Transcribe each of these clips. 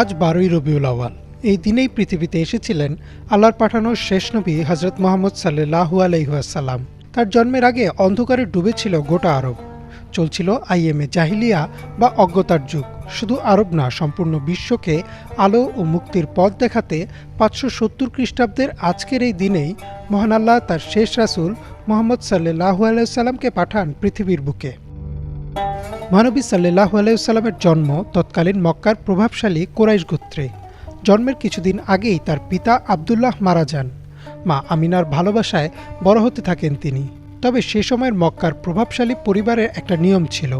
আজ বারোই রবিউল আওয়াল এই দিনেই পৃথিবীতে এসেছিলেন আল্লাহর পাঠানো শেষ নবী হজরত মোহাম্মদ সাল্লাহু আলহিহাসাল্লাম তার জন্মের আগে অন্ধকারে ডুবেছিল গোটা আরব। চলছিল আইএমএ জাহিলিয়া বা অজ্ঞতার যুগ। শুধু আরব না, সম্পূর্ণ বিশ্বকে আলো ও মুক্তির পথ দেখাতে পাঁচশো সত্তর খ্রিস্টাব্দের আজকের এই দিনেই মহান আল্লাহ তার শেষ রাসূল মোহাম্মদ সাল্লাহু আলাইসাল্লামকে পাঠান পৃথিবীর বুকে। মহানবী সাল্লাহ আলাইসাল্লামের জন্ম তৎকালীন মক্কার প্রভাবশালী কোরাইশ গোত্রে। জন্মের কিছুদিন আগেই তার পিতা আবদুল্লাহ মারা যান। মা আমিনার ভালোবাসায় বড় হতে থাকেন তিনি। তবে সে সময়ের মক্কার প্রভাবশালী পরিবারের একটা নিয়ম ছিল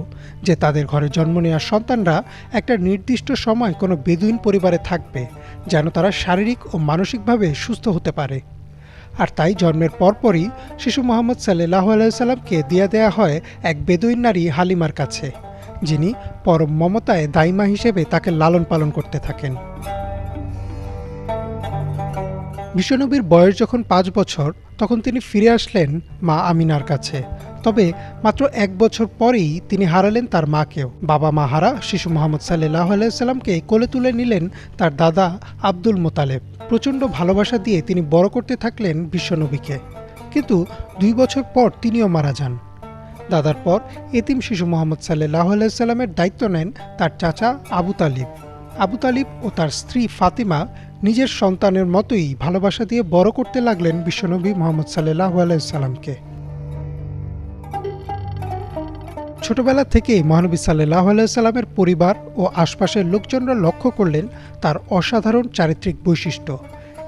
যে তাদের ঘরে জন্ম নেওয়া সন্তানরা একটা নির্দিষ্ট সময় কোনো বেদুইন পরিবারে থাকবে, যেন তারা শারীরিক ও মানসিকভাবে সুস্থ হতে পারে। আর তাই জন্মের পরপরই শিশু মোহাম্মদ সাল্লাহ আলাইসাল্লামকে দিয়ে দেয়া হয় এক বেদুইন নারী হালিমার কাছে, যিনি পরম মমতায় দাইমা হিসেবে তাকে লালন পালন করতে থাকেন। বিশ্বনবীর বয়স যখন পাঁচ বছর, তখন তিনি ফিরে আসলেন মা আমিনার কাছে। তবে মাত্র এক বছর পরেই তিনি হারালেন তার মাকেও। বাবা মা হারা শিশু মোহাম্মদ সাল্লাহ আলাইসাল্লামকে কোলে তুলে নিলেন তার দাদা আব্দুল মোতালেব। প্রচণ্ড ভালোবাসা দিয়ে তিনি বড় করতে থাকলেন বিশ্বনবীকে কিন্তু দুই বছর পর তিনিও মারা যান। দাদার পর এতিম শিশু মোহাম্মদ সাল্লাহ আলাইসাল্লামের দায়িত্ব নেন তার চাচা আবু তালিব। আবু তালিব ও তার স্ত্রী ফাতিমা নিজের সন্তানের মতোই ভালোবাসা দিয়ে বড় করতে লাগলেন বিশ্বনবী মোহাম্মদ সাল্লাহ আলাইসাল্লামকে ছোটবেলা থেকেই মহানবী সাল্লাহ আলাইসাল্লামের পরিবার ও আশপাশের লোকজনরা লক্ষ্য করলেন তার অসাধারণ চারিত্রিক বৈশিষ্ট্য।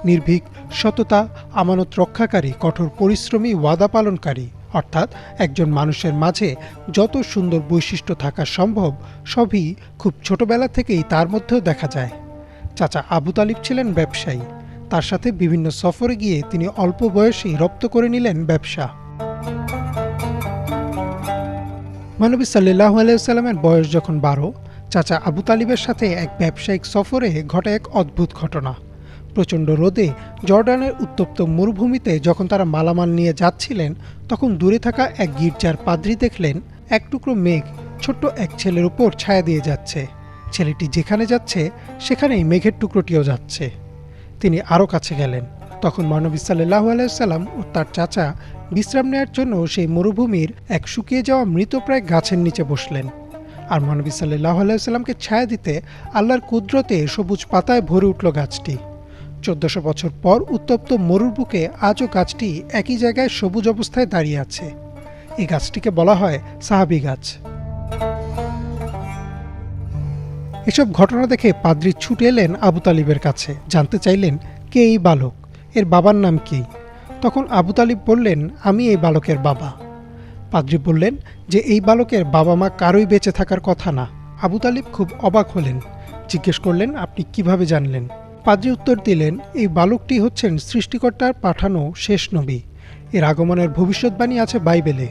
নির্ভীক, সততা, আমানত রক্ষাকারী, কঠোর পরিশ্রমী, ওয়াদা পালনকারী। অর্থাৎ একজন মানুষের মাঝে যত সুন্দর বৈশিষ্ট্য থাকা সম্ভব, সবই খুব ছোটবেলা থেকেই তার মধ্যেও দেখা যায়। চাচা আবু তালিব ছিলেন ব্যবসায়ী। তার সাথে বিভিন্ন সফরে গিয়ে তিনি অল্প বয়সেই রপ্ত করে নিলেন ব্যবসা। মহানবী সাল্লাহ আলাইসাল্লামের বয়স যখন বারো, চাচা আবু তালিবের সাথে এক ব্যবসায়িক সফরে ঘটে এক অদ্ভুত ঘটনা। প্রচণ্ড রোদে জর্ডানের উত্তপ্ত মরুভূমিতে যখন তারা মালামাল নিয়ে যাচ্ছিলেন, তখন দূরে থাকা এক গির্জার পাদ্রি দেখলেন, এক টুকরো মেঘ ছোট্ট এক ছেলের উপর ছায়া দিয়ে যাচ্ছে। ছেলেটি যেখানে যাচ্ছে, সেখানেই মেঘের টুকরোটিও যাচ্ছে। তিনি আরও কাছে গেলেন। তখন মানবী সাল্লাহ আলাইসাল্লাম ও তার চাচা বিশ্রাম নেওয়ার জন্য সেই মরুভূমির এক শুকিয়ে যাওয়া মৃতপ্রায় গাছের নিচে বসলেন। আর মহানবী সাল্লাহ আলাইসাল্লামকে ছায়া দিতে আল্লাহর কুদরতে সবুজ পাতায় ভরে উঠল গাছটি। চোদ্দশো বছর পর উত্তপ্ত মরুর বুকে আজও গাছটি একই জায়গায় সবুজ অবস্থায় দাঁড়িয়ে আছে। এই গাছটিকে বলা হয় সাহাবি গাছ। এসব ঘটনা দেখে পাদ্রি ছুটে এলেন আবু তালিবের কাছে। জানতে চাইলেন, কে এই বালক? এর বাবার নাম কি? তখন আবু তালিব বললেন, আমি এই বালকের বাবা। পাদ্রি বললেন, যে এই বালকের বাবা মা কারোই বেঁচে থাকার কথা না। আবু তালিব খুব অবাক হলেন, জিজ্ঞেস করলেন, আপনি কীভাবে জানলেন? পাদ্রি উত্তর দিলেন, এই বালকটি হচ্ছেন সৃষ্টিকর্তার পাঠানো শেষ নবী। এর আগমনের ভবিষ্যৎবাণী আছে বাইবেলে।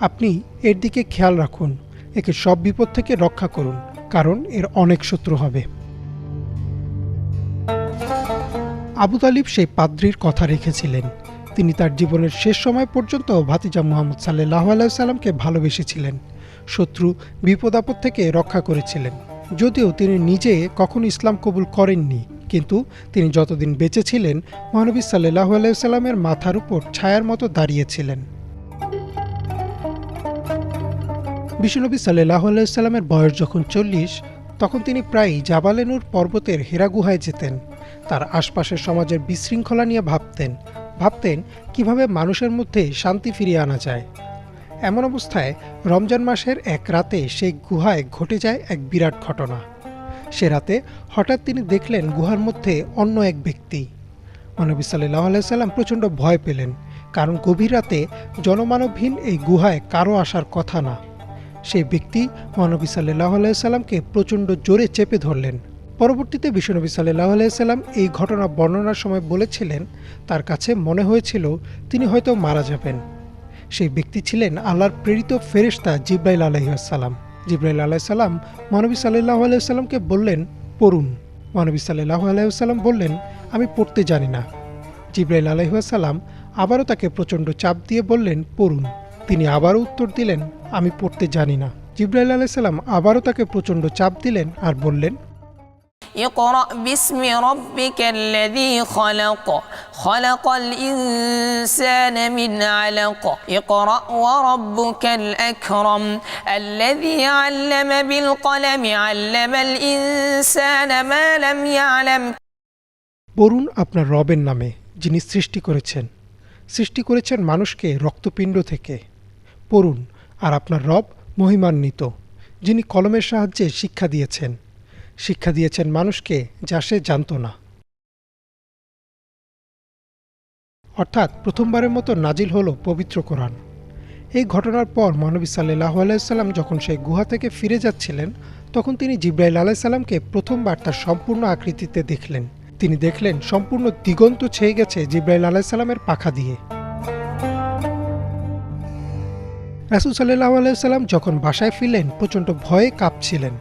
আপনি এর দিকে খেয়াল রাখুন, একে সব বিপদ থেকে রক্ষা করুন, কারণ এর অনেক শত্রু হবে। আবু তালিব সেই পাদ্রির কথা রেখেছিলেন। তিনি তার জীবনের শেষ সময় পর্যন্ত ভাতিজা মোহাম্মদ সাল্লাহ আলাইসাল্লামকে ভালোবেসেছিলেন। শত্রু বিপদ আপদ থেকে রক্ষা করেছিলেন। যদিও তিনি নিজে কখনো ইসলাম কবুল করেননি, কিন্তু তিনি যতদিন বেঁচে ছিলেন, মহানবী সাল্লাহ আলাইসাল্লামের মাথার উপর ছায়ার মতো দাঁড়িয়েছিলেন। বিশ্বনবী সাল্লাহ আলাইসাল্লামের বয়স যখন চল্লিশ, তখন তিনি প্রায়ই জাবালেনুর পর্বতের হেরা গুহায় যেতেন। তার আশপাশের সমাজের বিশৃঙ্খলা নিয়ে ভাবতেন ভাবতেন কীভাবে মানুষের মধ্যে শান্তি ফিরিয়ে আনা যায়। এমন অবস্থায় রমজান মাসের এক রাতে সেই গুহায় ঘটে যায় এক বিরাট ঘটনা। সে রাতে হঠাৎ তিনি দেখলেন গুহার মধ্যে অন্য এক ব্যক্তি। মহানবী সাল্লাহ আলাইসাল্লাম প্রচণ্ড ভয় পেলেন, কারণ গভীর রাতে জনমানবহীন এই গুহায় কারও আসার কথা না। সেই ব্যক্তি মহানবী সাল্লাহ আলাইসাল্লামকে প্রচণ্ড জোরে চেপে ধরলেন। পরবর্তীতে বিশ্বনবী সাল্লাহ আলাইসাল্লাম এই ঘটনা বর্ণনার সময় বলেছিলেন, তার কাছে মনে হয়েছিল তিনি হয়তো মারা যাবেন। সেই ব্যক্তি ছিলেন আল্লাহর প্রেরিত ফেরেশতা জিব্রাইল আলহিহাসাল্লাম জিব্রাইল আলাইসাল্লাম মানবী সাল্লাহ আলাইসাল্লামকে বললেন, পড়ুন। মানবী সাল্লাহ আলাইসাল্লাম বললেন, আমি পড়তে জানি না। জিব্রাইল আলহিহাসাল্লাম আবারও তাকে প্রচণ্ড চাপ দিয়ে বললেন, পড়ুন। তিনি আবারও উত্তর দিলেন, আমি পড়তে জানি না। জিব্রাইল আলাইসাল্লাম আবারও তাকে প্রচণ্ড চাপ দিলেন আর বললেন اقرأ باسم ربك الذي خلق خلق الإنسان من علق اقرأ وربك الأكرم الذي علم بالقلم علم الإنسان ما لم يعلم বরুণ আপনার রবের নামে যিনি সৃষ্টি করেছেন সৃষ্টি করেছেন মানুষকে রক্তপিণ্ড থেকে পড়ুন আর আপনার রব মহিমান্বিত যিনি কলমের সাহায্যে শিক্ষা দিয়েছেন শিক্ষা দিয়েছেন মানুষকে যা সে জানত না। অর্থাৎ প্রথমবারের মতো নাজিল হলো পবিত্র কোরআন। এই ঘটনার পর মানবী সাল্লাহ আলাইসাল্লাম যখন সেই গুহা থেকে ফিরে যাচ্ছিলেন, তখন তিনি জিব্রাইল আলাইসাল্লামকে প্রথমবার তার সম্পূর্ণ আকৃতিতে দেখলেন। তিনি দেখলেন সম্পূর্ণ দিগন্ত ছেয়ে গেছে জিব্রাইল আলাইসাল্লামের পাখা দিয়ে। রাসুল সাল্লাহ আলাইসাল্লাম যখন বাসায় ফিরলেন, প্রচণ্ড ভয়ে কাঁপছিলেন।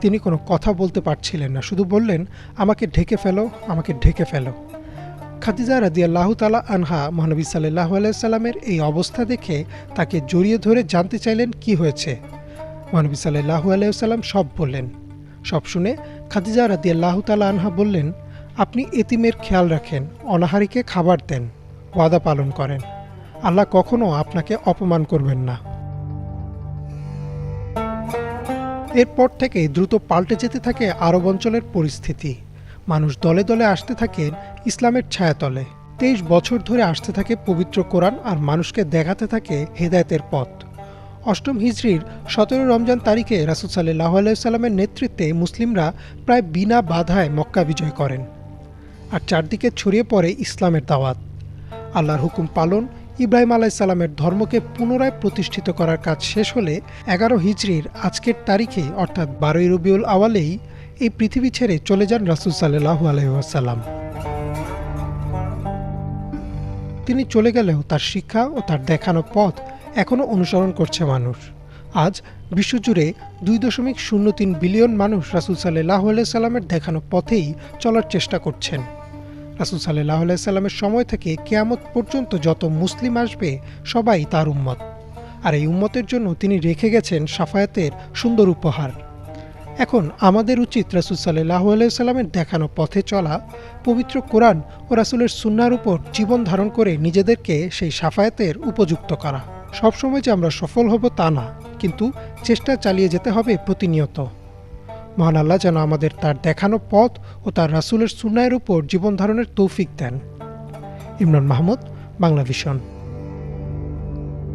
তিনি কোনো কথা বলতে পারছিলেন না। শুধু বললেন, আমাকে ঢেকে ফেলো, আমাকে ঢেকে ফেলো। খাদিজা রাদিয়াল্লাহু তালা আনহা মহানবী সাল্লাহ আলাইসাল্লামের এই অবস্থা দেখে তাকে জড়িয়ে ধরে জানতে চাইলেন, কি হয়েছে? মহানবী সাল্লাহু আলাইসাল্লাম সব বললেন। সব শুনে খাদিজা রাদিয়াল্লাহু তালা আনহা বললেন, আপনি এতিমের খেয়াল রাখেন, অনাহারীকে খাবার দেন, ওয়াদা পালন করেন। আল্লাহ কখনো আপনাকে অপমান করবেন না। এরপর থেকে দ্রুত পাল্টে যেতে থাকে আরব অঞ্চলের পরিস্থিতি। মানুষ দলে দলে আসতে থাকেন ইসলামের ছায়াতলে। তেইশ বছর ধরে আসতে থাকে পবিত্র কোরআন আর মানুষকে দেখাতে থাকে হেদায়েতের পথ। অষ্টম হিজড়ির সতেরো রমজান তারিখে রাসুল সাল্লাহ আলাইসাল্লামের নেতৃত্বে মুসলিমরা প্রায় বিনা বাধায় মক্কা বিজয় করেন। আর চারদিকে ছড়িয়ে পড়ে ইসলামের দাওয়াত। আল্লাহর হুকুম পালন ইব্রাহিম আলাইসাল্লামের ধর্মকে পুনরায় প্রতিষ্ঠিত করার কাজ শেষ হলে এগারো হিজড়ির আজকের তারিখে, অর্থাৎ বারোই রবিউল আওয়ালেই, এই পৃথিবী ছেড়ে চলে যান রাসুল সাল্লাহু আলহাসাল্লাম তিনি চলে গেলেও তার শিক্ষা ও তার দেখানো পথ এখনও অনুসরণ করছে মানুষ। আজ বিশ্বজুড়ে দুই দশমিক শূন্য তিন বিলিয়ন মানুষ রাসুল সাল্লাহ সাল্লামের দেখানো পথেই চলার চেষ্টা করছেন। রাসুল সাল্লাহ সাল্লামের সময় থেকে কেয়ামত পর্যন্ত যত মুসলিম আসবে, সবাই তার উম্মত। আর এই উম্মতের জন্য তিনি রেখে গেছেন সাফায়াতের সুন্দর উপহার। এখন আমাদের উচিত রাসুল সাল্লাহ সাল্লামের দেখানো পথে চলা, পবিত্র কোরআন ও রাসুলের সুন্নার উপর জীবন ধারণ করে নিজেদেরকে সেই সাফায়াতের উপযুক্ত করা। সবসময় যে আমরা সফল হব তা না, কিন্তু চেষ্টা চালিয়ে যেতে হবে প্রতিনিয়ত। মহান আল্লাহ যেন আমাদের তার দেখানো পথ ও তার রাসুলের সুনায়ের উপর জীবন ধারণের তৌফিক দেন। ইমরান মাহমুদ বাংলা ভিশন